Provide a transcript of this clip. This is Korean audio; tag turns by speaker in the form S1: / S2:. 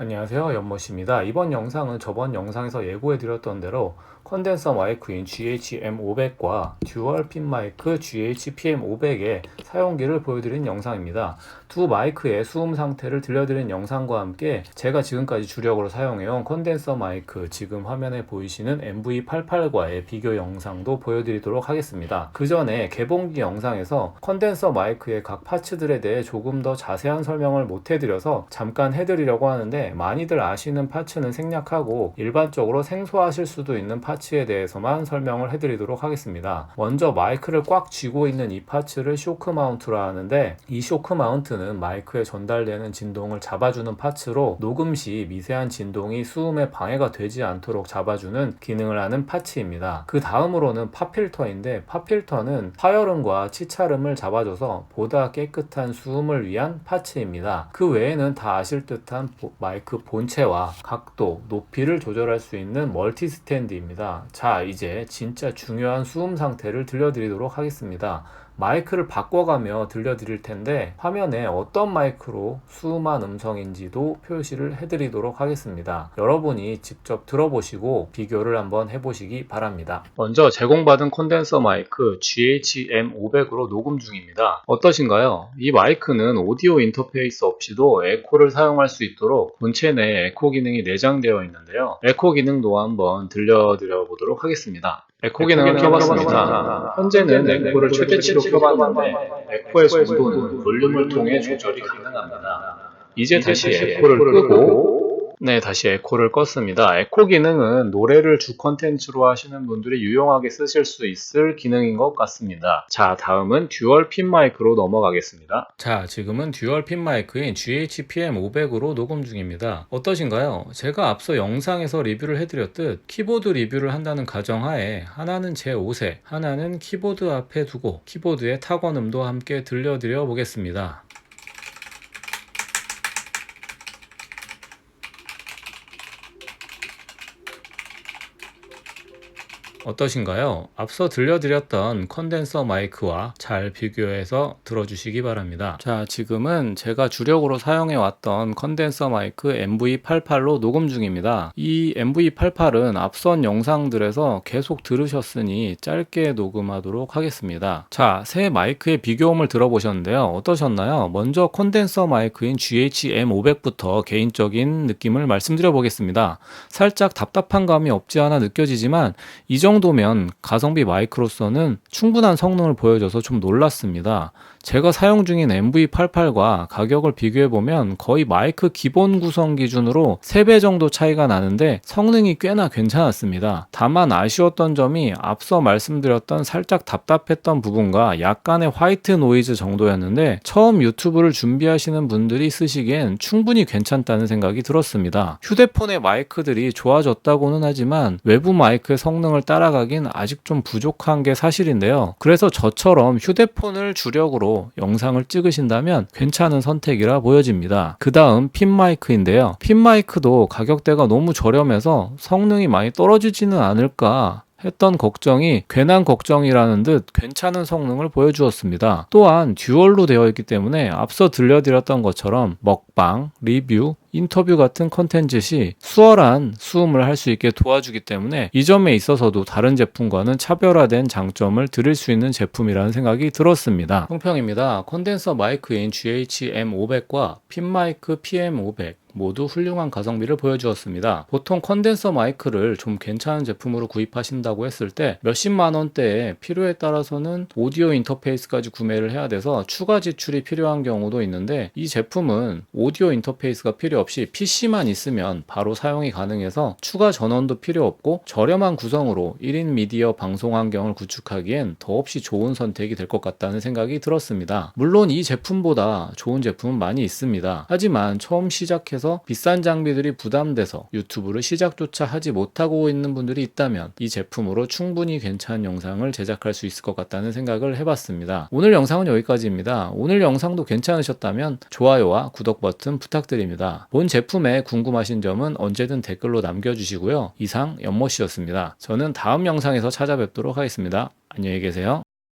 S1: 안녕하세요 연못입니다. 이번 영상은 저번 영상에서 예고해드렸던 대로 컨덴서 마이크인 GHM500과 듀얼 핀 마이크 GHPM500의 사용기를 보여드린 영상입니다. 두 마이크의 수음 상태를 들려드린 영상과 함께 제가 지금까지 주력으로 사용해온 컨덴서 마이크 지금 화면에 보이시는 MV88과의 비교 영상도 보여드리도록 하겠습니다. 그 전에 개봉기 영상에서 컨덴서 마이크의 각 파츠들에 대해 조금 더 자세한 설명을 못 해드려서 잠깐 해드리려고 하는데 많이들 아시는 파츠는 생략하고 일반적으로 생소하실 수도 있는 파츠에 대해서만 설명을 해드리도록 하겠습니다. 먼저 마이크를 꽉 쥐고 있는 이 파츠를 쇼크 마운트라 하는데 이 쇼크 마운트는 마이크에 전달되는 진동을 잡아주는 파츠로 녹음 시 미세한 진동이 수음에 방해가 되지 않도록 잡아주는 기능을 하는 파츠입니다. 그 다음으로는 팝필터인데 팝필터는 파열음과 치찰음을 잡아줘서 보다 깨끗한 수음을 위한 파츠입니다. 그 외에는 다 아실 듯한 보- 마이크 본체와 각도, 높이를 조절할 수 있는 멀티 스탠드입니다. 자, 이제 진짜 중요한 수음 상태를 들려드리도록 하겠습니다. 마이크를 바꿔가며 들려드릴 텐데 화면에 어떤 마이크로 수음한 음성인지도 표시를 해드리도록 하겠습니다. 여러분이 직접 들어보시고 비교를 한번 해보시기 바랍니다. 먼저 제공받은 콘덴서 마이크 GHM500으로 녹음 중입니다. 어떠신가요? 이 마이크는 오디오 인터페이스 없이도 에코를 사용할 수 있도록 본체 내에 에코 기능이 내장되어 있는데요. 에코 기능도 한번 들려드려 보도록 하겠습니다. 에코 기능을 켜봤습니다. 현재는 에코를 최대치로 켜봤는데 에코의 정도는 볼륨을 통해 조절이 가능합니다. 이제 다시 에코를 끄고 네, 다시 에코를 껐습니다. 에코 기능은 노래를 주 컨텐츠로 하시는 분들이 유용하게 쓰실 수 있을 기능인 것 같습니다. 자, 다음은 듀얼 핀 마이크로 넘어가겠습니다. 자, 지금은 듀얼 핀 마이크인 GHPM500으로 녹음 중입니다. 어떠신가요? 제가 앞서 영상에서 리뷰를 해드렸듯 키보드 리뷰를 한다는 가정하에 하나는 제 5세, 하나는 키보드 앞에 두고 키보드의 타건음도 함께 들려드려 보겠습니다. 어떠신가요? 앞서 들려드렸던 컨덴서 마이크와 잘 비교해서 들어주시기 바랍니다. 자, 지금은 제가 주력으로 사용해왔던 컨덴서 마이크 MV88로 녹음 중입니다. 이 MV88은 앞선 영상들에서 계속 들으셨으니 짧게 녹음하도록 하겠습니다. 자, 새 마이크의 비교음을 들어보셨는데요. 어떠셨나요? 먼저 컨덴서 마이크인 GHM500부터 개인적인 느낌을 말씀드려 보겠습니다. 살짝 답답한 감이 없지 않아 느껴지지만 이 정도면 가성비 마이크로서는 충분한 성능을 보여줘서 좀 놀랐습니다. 제가 사용 중인 MV88과 가격을 비교해보면 거의 마이크 기본 구성 기준으로 3배 정도 차이가 나는데 성능이 꽤나 괜찮았습니다. 다만 아쉬웠던 점이 앞서 말씀드렸던 살짝 답답했던 부분과 약간의 화이트 노이즈 정도였는데 처음 유튜브를 준비하시는 분들이 쓰시기엔 충분히 괜찮다는 생각이 들었습니다. 휴대폰의 마이크들이 좋아졌다고는 하지만 외부 마이크의 성능을 따라가긴 아직 좀 부족한 게 사실인데요. 그래서 저처럼 휴대폰을 주력으로 영상을 찍으신다면 괜찮은 선택이라 보여집니다. 그 다음 핀 마이크인데요. 핀 마이크도 가격대가 너무 저렴해서 성능이 많이 떨어지지는 않을까 했던 걱정이 괜한 걱정이라는 듯 괜찮은 성능을 보여주었습니다. 또한 듀얼로 되어 있기 때문에 앞서 들려드렸던 것처럼 먹방, 리뷰, 인터뷰 같은 컨텐츠 시 수월한 수음을 할 수 있게 도와주기 때문에 이 점에 있어서도 다른 제품과는 차별화된 장점을 드릴 수 있는 제품이라는 생각이 들었습니다. 총평입니다. 콘덴서 마이크인 GHM500과 핀 마이크 PM500 모두 훌륭한 가성비를 보여주었습니다. 보통 컨덴서 마이크를 좀 괜찮은 제품으로 구입하신다고 했을 때 몇십만 원대에 필요에 따라서는 오디오 인터페이스까지 구매를 해야 돼서 추가 지출이 필요한 경우도 있는데 이 제품은 오디오 인터페이스가 필요 없이 PC만 있으면 바로 사용이 가능해서 추가 전원도 필요 없고 저렴한 구성으로 1인 미디어 방송 환경을 구축하기엔 더없이 좋은 선택이 될 것 같다는 생각이 들었습니다. 물론 이 제품보다 좋은 제품은 많이 있습니다. 하지만 처음 시작해 서 비싼 장비들이 부담돼서 유튜브를 시작조차 하지 못하고 있는 분들이 있다면 이 제품으로 충분히 괜찮은 영상을 제작할 수 있을 것 같다는 생각을 해봤습니다. 오늘 영상은 여기까지입니다. 오늘 영상도 괜찮으셨다면 좋아요와 구독 버튼 부탁드립니다. 본 제품에 궁금하신 점은 언제든 댓글로 남겨주시고요. 이상 연못이었습니다. 저는 다음 영상에서 찾아뵙도록 하겠습니다. 안녕히 계세요.